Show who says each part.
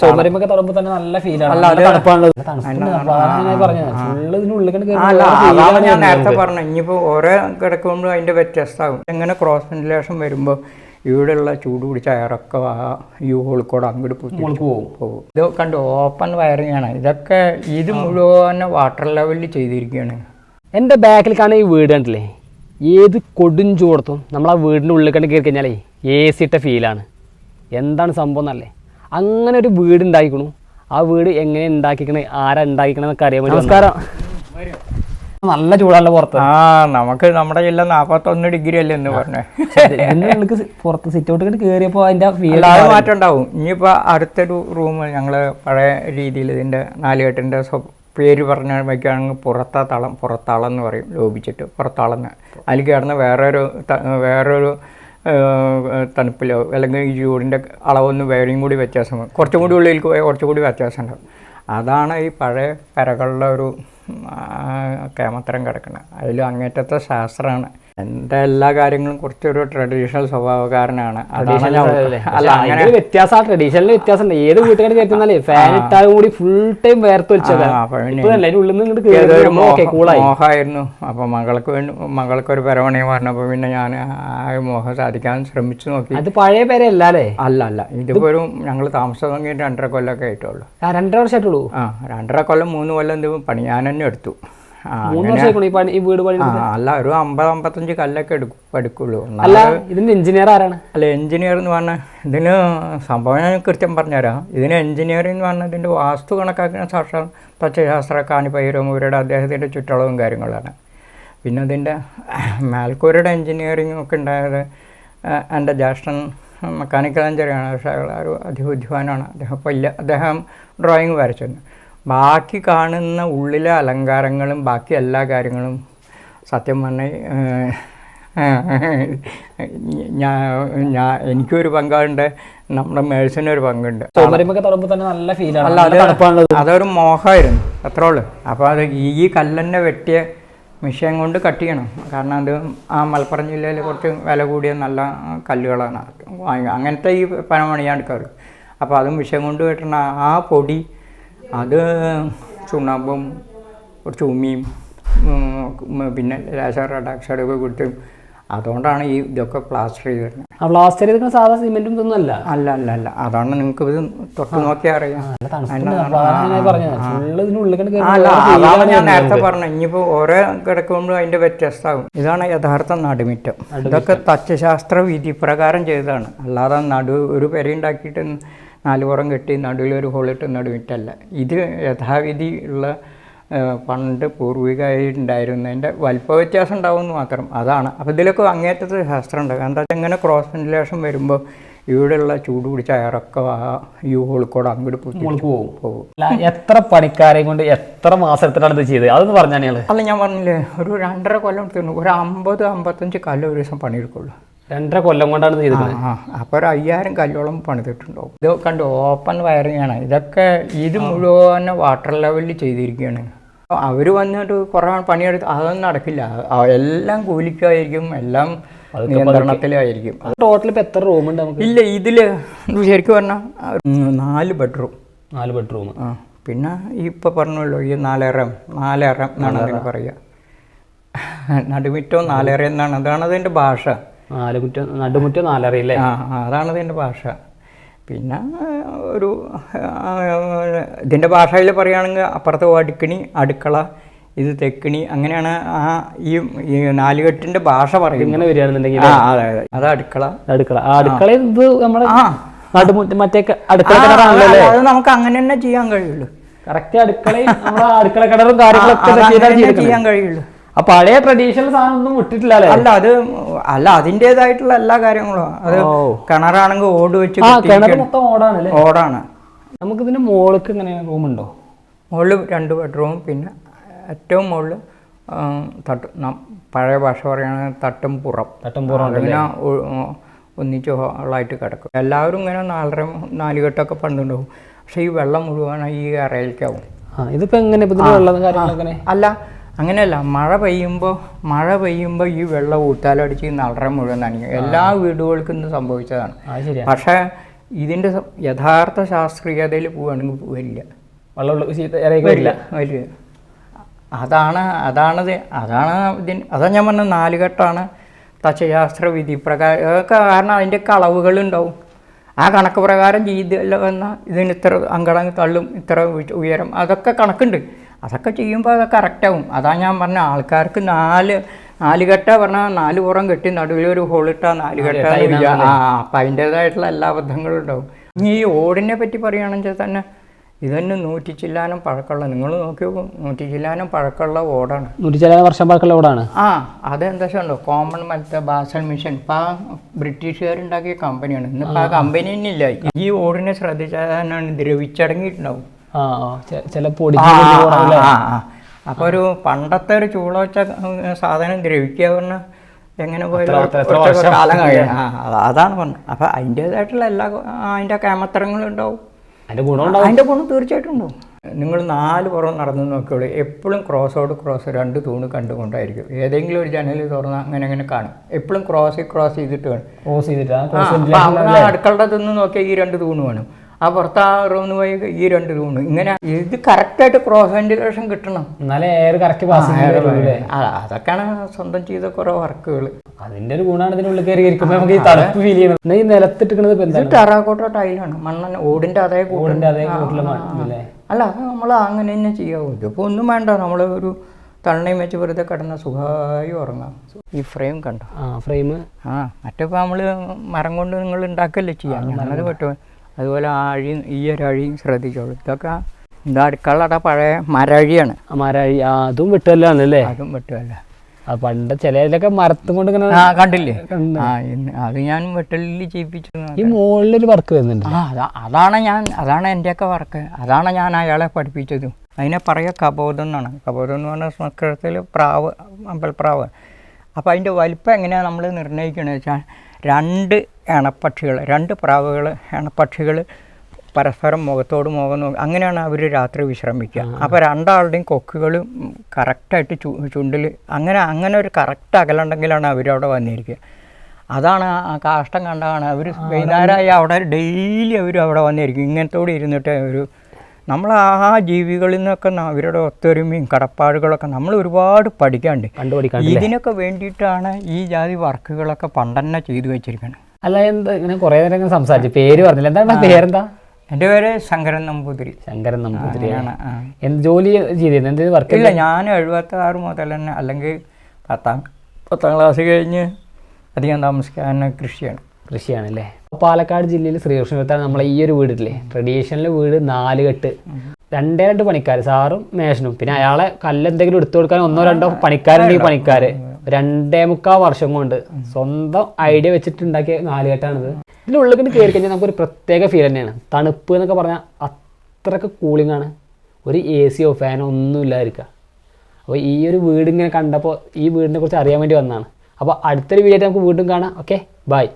Speaker 1: ചുമരുമ്പൊക്കെ തന്നെ നല്ല ഫീലാണ്
Speaker 2: ഞാൻ നേരത്തെ പറഞ്ഞത്. ഇനിയിപ്പോ ഓരോ കിടക്കുമ്പോഴും അതിന്റെ വ്യത്യസ്തമാകും. എങ്ങനെ ക്രോസ് വെന്റിലേഷൻ വരുമ്പോൾ ഇവിടെയുള്ള ചൂട് പിടിച്ച അയറൊക്കെ ഈ ഹോളിൽ കൂടെ അങ്ങോട്ട്
Speaker 1: പോകും.
Speaker 2: പോകും. ഇത് കണ്ട് ഓപ്പൺ വയറിംഗ് ആണ്. ഇതൊക്കെ ഇത് മുഴുവൻ വാട്ടർ ലെവലിൽ ചെയ്തിരിക്കുകയാണ്.
Speaker 1: എന്റെ ബാക്കിൽ കാണുന്ന ഈ വീട് കണ്ടില്ലേ? ഏത് കൊടും ചൂടത്തും നമ്മൾ ആ വീടിന്റെ ഉള്ളിൽ കണ്ട് കയറി കഴിഞ്ഞാലേ എ സി ഇട്ട ഫീലാണ് എന്താണ് സംഭവം എന്നല്ലേ? അങ്ങനെ ഒരു വീട് ഉണ്ടാക്കിക്കണു ആ വീട് എങ്ങനെ ഉണ്ടാക്കിക്കണേ ആരാ ഉണ്ടാക്കിക്കണ അറിയാൻ വേണ്ടി നമസ്കാരം നല്ല ചൂടാണല്ലോ പുറത്ത്.
Speaker 2: ആ നമുക്ക് നമ്മുടെ ജില്ല നാപ്പത്തൊന്ന് ഡിഗ്രി അല്ലേ എന്ന് പറഞ്ഞേ.
Speaker 1: എനിക്ക് പുറത്ത് സിറ്റ് ഔട്ട് അതിന്റെ കയറിയപ്പോൾ ഫീൽ
Speaker 2: അത് മാറ്റം ഉണ്ടാവും ഇനിയിപ്പോൾ അടുത്തൊരു റൂം ഞങ്ങൾ പഴയ രീതിയിൽ ഇതിന്റെ നാലുകെട്ടിന്റെ പേര് പറഞ്ഞ വയ്ക്കുകയാണെങ്കിൽ പുറത്താ തളം പുറത്താളം എന്ന് പറയും ലോപിച്ചിട്ട് പുറത്താളം അതിൽ കിടന്ന് വേറൊരു വേറൊരു തണുപ്പിലോ അല്ലെങ്കിൽ ഈ ചൂടിന്റെ അളവൊന്ന് വേറെയും കൂടി വ്യത്യാസം വരും. കുറച്ചും കൂടി ഉള്ളിലേക്ക് പോയാൽ കുറച്ചും കൂടി വ്യത്യാസം ഉണ്ടാവും അതാണ് ഈ പഴയ പെരകളുടെ ഒരു കേമത്തരം കിടക്കുന്നത് അതിൽ അങ്ങേറ്റത്തെ ശാസ്ത്രമാണ് എന്റെ എല്ലാ കാര്യങ്ങളും കുറച്ചൊരു ട്രഡീഷണൽ സ്വഭാവക്കാരനാണ്. അല്ല? അങ്ങനെ
Speaker 1: വ്യത്യാസം ട്രഡീഷണൽ വ്യത്യാസം ഉണ്ട് ഏത് വീട്ടുകാർ കയറ്റുന്നാലേ ഫാൻ ഇട്ടാലും കൂടി ഫുൾ ടൈം വേർത്ത്
Speaker 2: മോഹമായിരുന്നു. അപ്പൊ മകൾക്ക് വേണ്ടി മകൾക്ക് ഒരു പരവണി പറഞ്ഞപ്പോ പിന്നെ ഞാൻ ആ മോഹം സാധിക്കാൻ ശ്രമിച്ചു നോക്കി.
Speaker 1: അത് പഴയ പേരല്ലേ അല്ലേ?
Speaker 2: അല്ല അല്ല. ഇതിപ്പോ ഒരു ഞങ്ങൾ താമസം തുടങ്ങിയിട്ട് രണ്ടര കൊല്ലമൊക്കെ ആയിട്ടുള്ളൂ.
Speaker 1: രണ്ടര വർഷമായിട്ടുള്ളൂ
Speaker 2: ആ രണ്ടര കൊല്ലം മൂന്ന് കൊല്ലം ഇത് പണി ഞാൻ തന്നെ എടുത്തു.
Speaker 1: ഈ വീട് പണി
Speaker 2: അല്ല ഒരു അമ്പത് അമ്പത്തഞ്ച് കല്ലൊക്കെ എടുക്കും എടുക്കുള്ളൂ.
Speaker 1: അല്ല ഇതിന്റെ എഞ്ചിനീയർ ആരാണ്?
Speaker 2: അല്ല എഞ്ചിനീയർ എന്ന് പറഞ്ഞാൽ ഇതിന് സംഭവം ഞാൻ കൃത്യം പറഞ്ഞുതരാം. ഇതിന് എഞ്ചിനീയറിംഗ് എന്ന് പറഞ്ഞാൽ ഇതിന്റെ വാസ്തു കണക്കാക്കുന്ന സാക്ഷാൽ തച്ചശാസ്ത്ര ഇവരുടെ അദ്ദേഹത്തിന്റെ ചുറ്റളവും കാര്യങ്ങളാണ്. പിന്നെ അതിന്റെ മേൽക്കൂരയുടെ എഞ്ചിനീയറിംഗ് ഒക്കെ ഉണ്ടായത് എന്റെ ജ്യേഷ്ഠൻ മെക്കാനിക്കൽ എഞ്ചിനീയറാണ് പക്ഷേ അയാൾ ഒരു അതിബുദ്ധിമാനാണ് അദ്ദേഹം ഇപ്പോൾ ഇല്ല. അദ്ദേഹം ഡ്രോയിങ് വരച്ചിരുന്നു. ബാക്കി കാണുന്ന ഉള്ളിലെ അലങ്കാരങ്ങളും ബാക്കി എല്ലാ കാര്യങ്ങളും സത്യം പറഞ്ഞാൽ ഞാൻ എനിക്കൊരു പങ്കുണ്ട് നമ്മുടെ മേഴ്സിനൊരു പങ്കുണ്ട്.
Speaker 1: നല്ല ഫീലാണ്
Speaker 2: അതൊരു മോഹമായിരുന്നു അത്രേ ഉള്ളൂ. അപ്പോൾ അത് ഈ കല്ലെന്നെ വെട്ടിയ മിഷൻ കൊണ്ട് കട്ട് ചെയ്യണം. കാരണം അത് ആ മലപ്പുറം ജില്ലയിൽ കുറച്ച് വില കൂടിയ നല്ല കല്ലുകളാണ്. അങ്ങനത്തെ ഈ പനമണിയാണ് എടുക്കാറ് അപ്പോൾ അതും മിഷ്യൻ കൊണ്ട് വെട്ടണ ആ പൊടി അത് ചുണ്ണാമ്പും കുറച്ച് ഉമ്മിയും പിന്നെ കൊടുത്തും ഒക്കെ കൊടുത്ത് അതുകൊണ്ടാണ് ഈ ഇതൊക്കെ പ്ലാസ്റ്റർ ചെയ്ത് വരുന്നത്
Speaker 1: ആ പ്ലാസ്റ്റർ ചെയ്തിരിക്കുന്ന സാധാ സിമെന്റും ഇതൊന്നും അല്ല
Speaker 2: അല്ല അല്ല അല്ല. അതാണ് നിങ്ങൾക്ക് ഇത് തൊട്ട് നോക്കിയാൽ അറിയാം.
Speaker 1: അതാണ്
Speaker 2: ഞാൻ നേരത്തെ പറഞ്ഞത്. ഇനിയിപ്പോൾ ഓരോ കിടക്കുമ്പോഴും അതിന്റെ വ്യത്യസ്തമാകും ഇതാണ് യഥാർത്ഥ നടുമിറ്റം. ഇതൊക്കെ തച്ചശാസ്ത്ര വിധി പ്രകാരം ചെയ്തതാണ്. അല്ലാതെ നടു ഒരു പെര ഉണ്ടാക്കിയിട്ട് നാല് പുറം കെട്ടി നടുവിലൊരു ഒരു ഹോളിട്ട് നടുവിട്ടല്ല ഇത് യഥാവിധി ഉള്ള പണ്ട് പൂർവികമായിട്ടുണ്ടായിരുന്നതിന്റെ വലിപ്പ വ്യത്യാസം ഉണ്ടാവുമെന്ന് മാത്രം. അതാണ്. അപ്പോൾ ഇതിലൊക്കെ അങ്ങേറ്റത്തെ ശാസ്ത്രം ഉണ്ട് എന്താ വെച്ചാൽ ഇങ്ങനെ ക്രോസ് വെന്റിലേഷൻ വരുമ്പോൾ ഇവിടെയുള്ള ചൂട് പിടിച്ച അയറൊക്കെ ആ ഈ ഹോളിക്കോട് കൂടെ അങ്ങോട്ട്
Speaker 1: പോകും.
Speaker 2: പോകും.
Speaker 1: എത്ര പണിക്കാരെയും കൊണ്ട് എത്ര മാസം എടുത്തിട്ടാണ് ഇത് ചെയ്തത്? അതെന്ന് പറഞ്ഞാൽ
Speaker 2: അല്ല ഞാൻ പറഞ്ഞില്ലേ ഒരു രണ്ടര കൊല്ലം എടുത്തിരുന്നു. ഒരു അമ്പത് അമ്പത്തഞ്ച് കല്ല് ഒരു ദിവസം പണിയെടുക്കുള്ളൂ.
Speaker 1: രണ്ടര കൊല്ലം കൊണ്ടാണ് ചെയ്തത്
Speaker 2: ആ അപ്പോൾ ഒരു അയ്യായിരം കല്ലോളം പണിതിട്ടുണ്ടാവും ഇത് കണ്ട് ഓപ്പൺ വയറിങ്ങാണ് ആണ്. ഇതൊക്കെ ഇത് മുഴുവൻ വാട്ടർ ലെവലിൽ ചെയ്തിരിക്കുകയാണ്. അവർ വന്നിട്ട് കുറേ പണിയെടുത്ത് അതൊന്നും നടക്കില്ല. എല്ലാം കൂലിക്കായിരിക്കും എല്ലാം നിയന്ത്രണത്തിലായിരിക്കും.
Speaker 1: ടോട്ടൽ ഇപ്പം എത്ര റൂം ഉണ്ട് നമുക്ക്?
Speaker 2: ഇല്ല ഇതിൽ ശരിക്കും പറഞ്ഞാൽ നാല് ബെഡ്റൂം
Speaker 1: നാല് ബെഡ്റൂം
Speaker 2: ആ പിന്നെ ഇപ്പോൾ പറഞ്ഞല്ലോ ഈ നാലേറം നാലേറം എന്നാണ് അതിന് പറയുക നടുമിറ്റോ നാലര എന്നാണ്. അതാണ് അതിന്റെ ഭാഷ.
Speaker 1: നാല് മുറ്റം നടുമുറ്റം നാലറിയില്ലേ?
Speaker 2: അതാണ് ഇതിന്റെ ഭാഷ. പിന്നെ ഒരു ഇതിന്റെ ഭാഷയിൽ പറയുകയാണെങ്കിൽ അപ്പുറത്ത് അടുക്കണി അടുക്കള ഇത് തെക്കിണി അങ്ങനെയാണ് ആ ഈ നാലുകെട്ടിന്റെ ഭാഷ പറയുന്നത്.
Speaker 1: ഇങ്ങനെ വരികയാണെന്നുണ്ടെങ്കിൽ
Speaker 2: ആ അതെ അതെ. അത് അടുക്കള.
Speaker 1: അടുക്കള. ആ അടുക്കള ഇത് നമ്മളെ
Speaker 2: ആ.
Speaker 1: മറ്റേ അടുക്കള കിണറാണല്ലോ
Speaker 2: അത് നമുക്ക് അങ്ങനെ തന്നെ ചെയ്യാൻ കഴിയുള്ളൂ.
Speaker 1: കറക്റ്റ് അടുക്കളയും നമ്മളെ അടുക്കള കിണറും കാര്യങ്ങളൊക്കെ.
Speaker 2: ചെയ്യാൻ കഴിയുള്ളൂ.
Speaker 1: ആ പഴയ ട്രഡീഷണൽ സാധനം ഒന്നും വിട്ടിട്ടില്ല അല്ലേ
Speaker 2: അത് അല്ല അതിന്റെതായിട്ടുള്ള എല്ലാ കാര്യങ്ങളും. അത്. കിണറാണെങ്കിൽ ഓട് വെച്ച്
Speaker 1: കിണർ. മൊത്തം ഓടാണ്
Speaker 2: ഓടാണ്.
Speaker 1: നമുക്ക് ഇതിന്റെ മോൾക്ക് ഇങ്ങനെ റൂം ഉണ്ടോ?
Speaker 2: മുകളിൽ രണ്ട് ബെഡ്റൂം പിന്നെ ഏറ്റവും മുകളിൽ തട്ട് പഴയ ഭാഷ പറയുകയാണെങ്കിൽ തട്ടും പുറം.
Speaker 1: തട്ടും പുറം
Speaker 2: അങ്ങനെ ഒന്നിച്ച് ഹോളായിട്ട് കിടക്കും. എല്ലാവരും ഇങ്ങനെ നാലര നാലുകെട്ടൊക്കെ പണ്ടുണ്ടാവും പക്ഷേ ഈ വെള്ളം മുഴുവൻ ഈ അറയിലേക്കാവും
Speaker 1: ആ ഇതിപ്പോ എങ്ങനെ? വെള്ളം കാര്യങ്ങളൊക്കെ?
Speaker 2: അല്ല അങ്ങനെയല്ല മഴ പെയ്യുമ്പോൾ മഴ പെയ്യുമ്പോൾ ഈ വെള്ളം ഊത്താലടിച്ച് നളറ മുഴുവൻ നനയ്ക്കും എല്ലാ വീടുകൾക്കും ഇത് സംഭവിച്ചതാണ്. പക്ഷേ ഇതിന്റെ യഥാർത്ഥ ശാസ്ത്രീയതയിൽ പോവുകയാണെങ്കിൽ വരില്ല.
Speaker 1: വെള്ളം വരില്ല.
Speaker 2: വരില്ല അതാണ് അതാണ് അതാണ് ഇതിന് അതാ ഞാൻ പറഞ്ഞ നാലുകെട്ടാണ് തച്ചശാസ്ത്ര വിധി പ്രകാരം. കാരണം അതിന്റെ അളവുകളുണ്ടാവും ആ കണക്ക് പ്രകാരം ചെയ്തല്ല എന്നാൽ ഇതിന് ഇത്ര അങ്കടങ്ങ് തള്ളും ഇത്ര ഉയരം അതൊക്കെ കണക്കുണ്ട്. അതൊക്കെ ചെയ്യുമ്പോൾ അത് കറക്റ്റാവും. അതാ ഞാൻ പറഞ്ഞ ആൾക്കാർക്ക് നാല് നാല് കെട്ട പറഞ്ഞാൽ നാല് പുറം കെട്ടി നടുവിൽ ഒരു ഹോളിട്ടാ നാല് കെട്ട ആ അപ്പം അതിന്റേതായിട്ടുള്ള എല്ലാ അബദ്ധങ്ങളും ഉണ്ടാവും. ഇനി ഈ ഓടിനെ പറ്റി പറയുകയാണെങ്കിൽ തന്നെ ഇതന്നെ നൂറ്റി ചില്ലാനം പഴക്കമുള്ള നിങ്ങൾ നോക്കിയോ നോക്കൂ നൂറ്റി ചില്ലാനം പഴക്കമുള്ള ഓടാണ്.
Speaker 1: നൂറ്റി ചില വർഷം പഴക്കമുള്ള ഓടാണ്?
Speaker 2: ആ അതെന്താ ഉണ്ടോ കോമൺ മറ്റേ ബാസൽ മിഷൻ ഇപ്പം ആ ബ്രിട്ടീഷുകാരുണ്ടാക്കിയ കമ്പനിയാണ് ഇന്നിപ്പോൾ ആ കമ്പനി തന്നെ ഇല്ല. ഈ ഓടിനെ ശ്രദ്ധിച്ചാൽ ദ്രവിച്ചടങ്ങിയിട്ടുണ്ടാവും.
Speaker 1: ആ ആ, ചില പൊടി
Speaker 2: ആ, ആ, ആ, ആ. അപ്പൊ ഒരു പണ്ടത്തെ ഒരു ചൂള വെച്ച സാധനം ദ്രവിക്കുക പറഞ്ഞാൽ എങ്ങനെ പോയാലും? കാലം കഴിയാം. അതാണ് പറഞ്ഞത്. അപ്പൊ അതിന്റെതായിട്ടുള്ള എല്ലാ അതിന്റെ കേമത്തരങ്ങളും ഉണ്ടാവും.
Speaker 1: അതിന്റെ ഗുണം
Speaker 2: അതിന്റെ ഗുണം തീർച്ചയായിട്ടും ഉണ്ടാവും. നിങ്ങൾ നാല് പുറം നടന്നു നോക്കിയോളൂ എപ്പോഴും ക്രോസോട് ക്രോസ് രണ്ട് തൂണ് കണ്ടുകൊണ്ടായിരിക്കും. ഏതെങ്കിലും ഒരു ജനൽ തുറന്നാൽ അങ്ങനെ അങ്ങനെ കാണും. എപ്പോഴും ക്രോസ് ക്രോസ് ചെയ്തിട്ട് വേണം.
Speaker 1: ക്രോസ് ചെയ്തിട്ട്
Speaker 2: അടുക്കളയുടെ തിന്ന് നോക്കിയാൽ ഈ രണ്ട് തൂണ് വേണം. ആ പുറത്ത് ആ റൂമിൽ പോയി ഈ രണ്ട് റൂമിന് ഇങ്ങനെ ഇത് കറക്റ്റായിട്ട് ക്രോസ് വെന്റിലേഷൻ കിട്ടണം.
Speaker 1: എന്നാലേ എയർ കറക്റ്റ് പാസ്
Speaker 2: അതൊക്കെയാണ് സ്വന്തം ചെയ്ത കുറേ വർക്കുകൾ
Speaker 1: അതിന്റെ ഒരു ഗുണമാണ് ഇതിനുള്ളിൽ കയറി ഇരിക്കുമ്പോൾ നമുക്ക് ഈ തണുപ്പ് ഫീൽ ചെയ്യണം. ഈ
Speaker 2: ഇത് ടെറാക്കോട്ട ടൈലാണ്. മണ്ണൻ ഓടിന്റെ അതേ
Speaker 1: ഓടിന്റെ അതേ കൂട്ടിൽ
Speaker 2: അല്ല അത് നമ്മൾ അങ്ങനെ തന്നെ ചെയ്യാവൂ. ഇതിപ്പോൾ ഒന്നും വേണ്ട. നമ്മൾ ഒരു തണ്ണയും വെച്ച് വെറുതെ കിടന്ന സുഖമായി ഉറങ്ങാം. ഈ ഫ്രെയിം കണ്ടോ?
Speaker 1: ആ ഫ്രെയിം
Speaker 2: ആ മറ്റേപ്പോ നമ്മൾ മരം കൊണ്ട് നിങ്ങൾ ഉണ്ടാക്കല്ലേ ചെയ്യാം? അങ്ങനെ പറ്റും അതുപോലെ ആ അഴിയും ഈ ഒരു അഴിയും ശ്രദ്ധിച്ചോളൂ. ഇതൊക്കെ എന്താ അടുക്കളയുടെ പഴയ മരഴിയാണ്.
Speaker 1: മരഴി ആ അതും അല്ലേ
Speaker 2: അതും വെട്ടുമല്ല
Speaker 1: ആ പണ്ട് ചിലതിലൊക്കെ മരത്തും കൊണ്ട് ഇങ്ങനെ
Speaker 2: ആ കണ്ടില്ലേ? ആ അത് ഞാൻ വെട്ടലിൽ ചെയ്യിപ്പിച്ചു
Speaker 1: ഈ മുകളിലൊരു വർക്ക് വരുന്നുണ്ട്.
Speaker 2: ആ അതാണ് ഞാൻ അതാണ് എന്റെയൊക്കെ വർക്ക്. അതാണ് ഞാൻ അയാളെ പഠിപ്പിച്ചതും. അതിനെ പറയുക കബോധം എന്നാണ്. കബോധം എന്ന് പറഞ്ഞാൽ സംസ്കൃതത്തിൽ പ്രാവ് അമ്പൽപ്രാവ്. അപ്പോൾ അതിന്റെ വലിപ്പം എങ്ങനെയാണ് നമ്മൾ നിർണയിക്കണമെന്ന് വെച്ചാൽ രണ്ട് അണപ്പക്ഷികൾ രണ്ട് പ്രാവുകൾ അണപ്പക്ഷികൾ പരസ്പരം മുഖത്തോട് മുഖം നോക്കി അങ്ങനെയാണ് അവർ രാത്രി വിശ്രമിക്കുക. അപ്പോൾ രണ്ടാളുടെയും കൊക്കുകൾ കറക്റ്റായിട്ട് ചു ചുണ്ടിൽ അങ്ങനെ അങ്ങനെ ഒരു കറക്റ്റ് അകലുണ്ടെങ്കിലാണ് അവരവിടെ വന്നിരിക്കുക. അതാണ് ആ കാഷ്ടം കണ്ടാണ് അവർ വൈകുന്നേരമായി അവിടെ ഡെയിലി അവർ അവിടെ വന്നിരിക്കും. ഇങ്ങനത്തോടെ ഇരുന്നിട്ട് ഒരു നമ്മൾ ആ ജീവികളിൽ നിന്നൊക്കെ അവരുടെ ഒത്തൊരുമയും കടപ്പാടുകളൊക്കെ നമ്മൾ ഒരുപാട് പഠിക്കാണ്ട്. ഇതിനൊക്കെ വേണ്ടിയിട്ടാണ് ഈ ജാതി വർക്കുകളൊക്കെ പണ്ടന്നെ ചെയ്തു വെച്ചിരിക്കുന്നത്
Speaker 1: അല്ല എന്താ ഇങ്ങനെ കുറെ നേരം ഇങ്ങനെ സംസാരിച്ചു പേര് പറഞ്ഞില്ല. എന്താണ് പേരെന്താ?
Speaker 2: എന്റെ പേര് ശങ്കരൻ നമ്പൂതിരി.
Speaker 1: ശങ്കരൻ നമ്പൂതിരിയാണ്. എന്ത് ജോലി ചെയ്തിരുന്നു? എന്ത് വർക്ക്
Speaker 2: ഇല്ല ഞാൻ എഴുപത്തി ആറ് മുതൽ തന്നെ അല്ലെങ്കിൽ പത്താം പത്താം ക്ലാസ് കഴിഞ്ഞ് അധികം താമസിക്കാൻ കൃഷിയാണ്.
Speaker 1: കൃഷിയാണല്ലേ? പാലക്കാട് ജില്ലയിൽ ശ്രീകൃഷ്ണപുരത്താണ് നമ്മളെ ഈ ഒരു വീടില്ലേ? ട്രഡീഷണൽ വീട് നാല് കെട്ട്. രണ്ടേ രണ്ട് പണിക്കാർ സാറും മേഷനും പിന്നെ അയാളെ കല്ലെന്തെങ്കിലും എടുത്തു കൊടുക്കാൻ ഒന്നോ രണ്ടോ പണിക്കാരുണ്ടെങ്കിൽ പണിക്കാര്. രണ്ടേ മുക്കാൽ വർഷം കൊണ്ട് സ്വന്തം ഐഡിയ വെച്ചിട്ടുണ്ടാക്കിയ നാല് നാലുകെട്ടാണിത് ഇതിന്റെ ഉള്ളിൽ കൊണ്ട് കയറി കഴിഞ്ഞാൽ നമുക്കൊരു പ്രത്യേക ഫീൽ തന്നെയാണ്. തണുപ്പ് എന്നൊക്കെ പറഞ്ഞാൽ അത്രയ്ക്ക് കൂളിംഗ് ആണ്. ഒരു എ സിയോ ഫാനോ ഒന്നും ഇല്ലാതിരിക്കുക അപ്പോൾ ഈ ഒരു വീട് ഇങ്ങനെ കണ്ടപ്പോൾ ഈ വീടിനെ കുറിച്ച് അറിയാൻ വേണ്ടി വന്നതാണ്. അപ്പോൾ അടുത്തൊരു വീഡിയോ ആയിട്ട് നമുക്ക് വീണ്ടും കാണാം. Okay bye